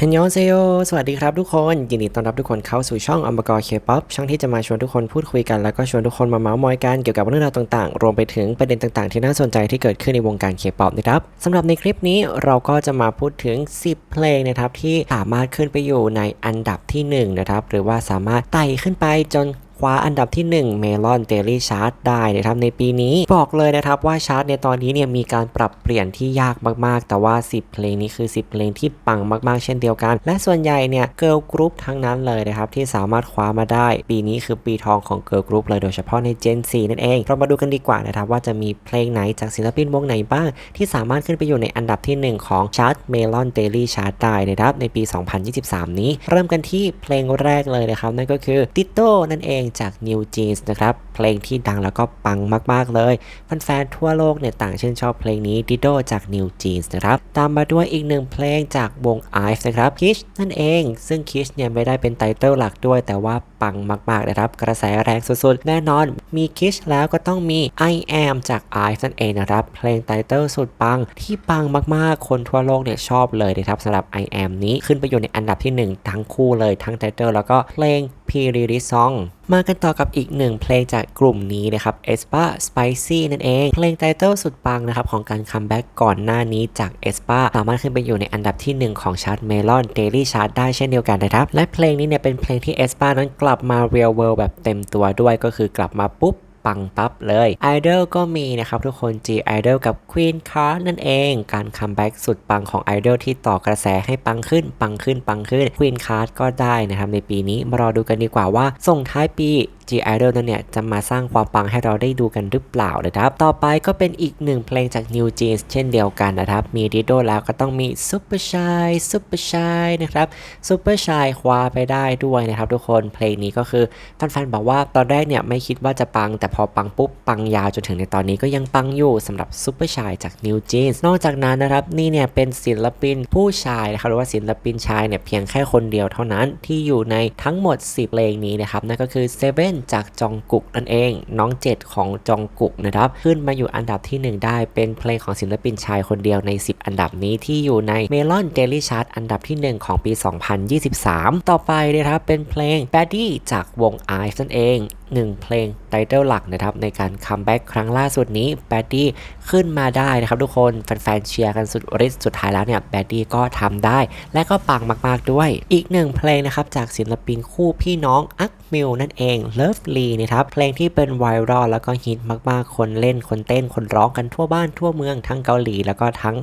เฮนยอนเซโยสวัสดีครับทุกคน ยินดีต้อนรับทุกคนเข้าสู่ช่องอัมบกอเคป๊อปช่องที่จะมาชวนทุกคนพูดคุยกันแล้วก็ชวนทุกคนมาเมาส์มอยกันเกี่ยวกับเรื่องราวต่างๆ รวมไปถึงประเด็นต่างๆ ที่น่าสนใจที่เกิดขึ้นในวงการเคป๊อปนะครับสำหรับในคลิปนี้เราก็จะมาพูดถึง 10 เพลงนะครับที่สามารถขึ้นไปอยู่ในอันดับที่1นะครับหรือว่าสามารถไต่ขึ้นไปจน คว้าอันดับที่ 1 Melon Daily Chart ได้นะครับในปีนี้บอกเลยนะครับว่าชาร์ตในตอนนี้เนี่ยมีการปรับเปลี่ยนที่ยากมากๆ แต่ว่า 10 เพลงนี้คือ 10 เพลงที่ปังมากๆ เช่นเดียวกัน และส่วนใหญ่เนี่ยเกิ l ลกรุ๊ปทั้งนั้นเลยนะครับที่สามารถคว้ามาได้ ปีนี้คือปีทองของเกิ l ลกรุ๊ปเลยโดยเฉพาะใน Gen 4 นั่นเอง เรามาดูกันดีกว่านะครับว่าจะมีเพลงไหนจากศิลปินวงไหนบ้าง ที่สามารถขึ้นไปอยู่ในอันดับที่ 1 ของชาร์ต Melon Daily Chart ได้นะครับในปี 2023 นี้ เริ่มกันที่เพลงแรกเลยนะครับนั่นก็คือ Ditto นั่นเองจาก New Jeans นะครับ เพลงที่ดังแล้วก็ปังมากๆเลยแฟนๆทั่วโลกเนี่ยต่างชื่นชอบเพลงนี้ Ditto จาก New Jeans นะครับ ตามมาด้วยอีกหนึ่งเพลงจากวง IVE นะครับ Kiss นั่นเอง ซึ่ง Kiss เนี่ยไม่ได้เป็นไตเติลหลักด้วย แต่ว่าปังมากๆนะครับ กระแสแรงสุดๆ แน่นอน มี Kiss แล้วก็ต้องมี I Am จาก IVE นั่นเองนะครับ เพลงไตเติลสุดปังที่ปังมากๆ คนทั่วโลกเนี่ยชอบเลยนะครับสำหรับ I Am นี้ขึ้นไปอยู่ในอันดับที่ 1 ทั้งคู่เลยทั้งไตเติลแล้วก็เพลง p r e r e Song มากันต่อกับอีกหนึ่งเพลงจากกลุ่มนี้นะครับ e s p a Spicy นั่นเอง เพลงไตเติลสุดปังนะครับของการคัมแบ็กก่อนหน้านี้จาก e s p a สามารถขึ้นไปอยู่ในอันดับที่ 1 ของชาร์ต Melon Daily Chart ได้เช่นเดียวกันนะครับ และเพลงนี้เนี่ยเป็นเพลงที่ e s p a นั้นกลับมา Real World แบบเต็มตัวด้วยก็คือกลับมาปุ๊บปังปั๊บเลย Idol ก็มีนะครับทุกคน G Idol กับ Queen Card นั่นเอง การคัมแบ็กสุดปังของ Idol ที่ต่อกระแสให้ปังขึ้น ปังขึ้นปังขึ้น Queen Card ก็ได้นะครับในปีนี้มารอดูกันดีกว่าว่า ส่งท้ายปี G Idol นั้นเนี่ยจะมาสร้างความปังให้เราได้ดูกันหรือเปล่านะครับ ต่อไปก็เป็นอีกหนึ่งเพลงจาก New Jeans เช่นเดียวกันนะครับ มี Dido แล้วก็ต้องมี Super Shy Super Shy นะครับ Super Shy คว้าไปได้ด้วยนะครับทุกคนเพลงนี้ก็คือแฟนๆบอกว่าตอนแรกเนี่ยไม่คิดว่าจะปัง แต่พอปังปุ๊บปังยาวจนถึงในตอนนี้ก็ยังปังอยู่สำหรับ Super Shy จาก New Jeans นอกจากนั้นนะครับนี่เนี่ยเป็นศิลปินผู้ชายนะครับหรือว่าศิลปินชายเนี่ยเพียงแค่คนเดียวเท่านั้นที่อยู่ในทั้งหมด 10เพลงนี้นะครับนั่นก็คือ Seven จากจองกุกนั่นเอง น้องเจ็ดของจองกุกนะครับ ขึ้นมาอยู่อันดับที่ 1 ได้เป็นเพลงของศิลปินชายคนเดียวใน 10 อันดับนี้ที่อยู่ในเมลอนเดลี่ชาร์ตอันดับที่ 1 ของปี 2023 ต่อไปนะครับเป็นเพลง b a d d y จากวง IVE นั่นเอง 1 เพลงไตเติลหลักนะครับในการคัมแบ็กครั้งล่าสุดนี้ b a d d y ขึ้นมาได้นะครับทุกคนแฟนๆเชียร์กันสุดฤทธิ์สุดท้ายแล้วเนี่ย b a d d y ก็ทำได้ และก็ปังมากๆด้วย อีกหนึ่งเพลงนะครับจากศิลปินคู่พี่น้องอักมิลนั่นเอง Lovely นะครับเพลงที่เป็นไวรัลแล้วก็ฮิตมากๆ คนเล่นคนเต้นคนร้องกันทั่วบ้านทั่วเมืองทั้งเกาหลี แล้วก็ทั้ง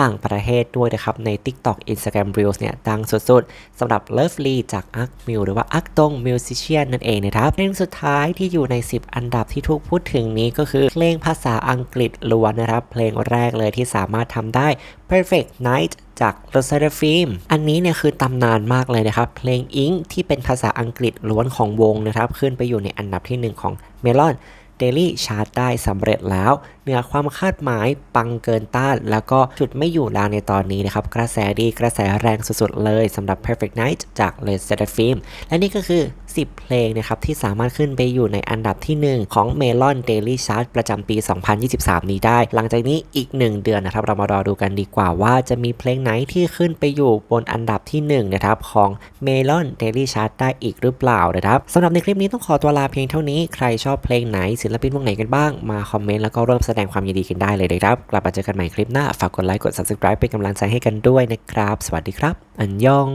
ต่างประเทศด้วยนะครับใน TikTok Instagram Reels เนี่ยดังสุดๆสำหรับ Lovely จากอักมิลหรือว่าอักตง Musician นั่นเองนะครับเพลงสุดท้ายที่อยู่ใน 10 อันดับที่ถูกพูดถึงนี้ก็คือเพลงภาษาอังกฤษล้วนนะครับ เพลงแรกเลยที่สามารถทำได้ Perfect Night จาก r o s a d a Film อันนี้เนี่ยคือตำนานมากเลยนะครับ เพลงอิงที่เป็นภาษาอังกฤษล้วนของวงนะครับ ขึ้นไปอยู่ในอันดับที่ 1 ของ Melon Daily Chart ได้สำเร็จแล้ว เหนือความคาดหมายปังเกินต้าน แล้วก็จุดไม่อยู่แล้วในตอนนี้นะครับ กระแสดีกระแสแรงสุดๆเลยสำหรับ Perfect Night จาก r e s e t Film และนี่ก็คือ 10 เพลงนะครับ ที่สามารถขึ้นไปอยู่ในอันดับที่ 1 ของ Melon Daily Chart ประจำปี 2023 นี้ได้ หลังจากนี้อีก 1 เดือนนะครับ เรามารอดูกันดีกว่าว่าจะมีเพลงไหนที่ขึ้นไปอยู่บนอันดับที่1นะครับของ Melon Daily Chart ได้อีกหรือเปล่านะครับสำหรับในคลิปนี้ต้องขอตัวลาเพียงเท่านี้ใครชอบเพลงไหนศิลปินวงไหนกันบ้าง มาคอมเมนต์แล้วก็ร่วมแสดงความยินดีกันได้เลยนะครับ กลับมาเจอกันใหม่คลิปหน้า ฝากกดไลค์ กด subscribe เป็นกำลังใจให้กันด้วยนะครับ สวัสดีครับ อันยอง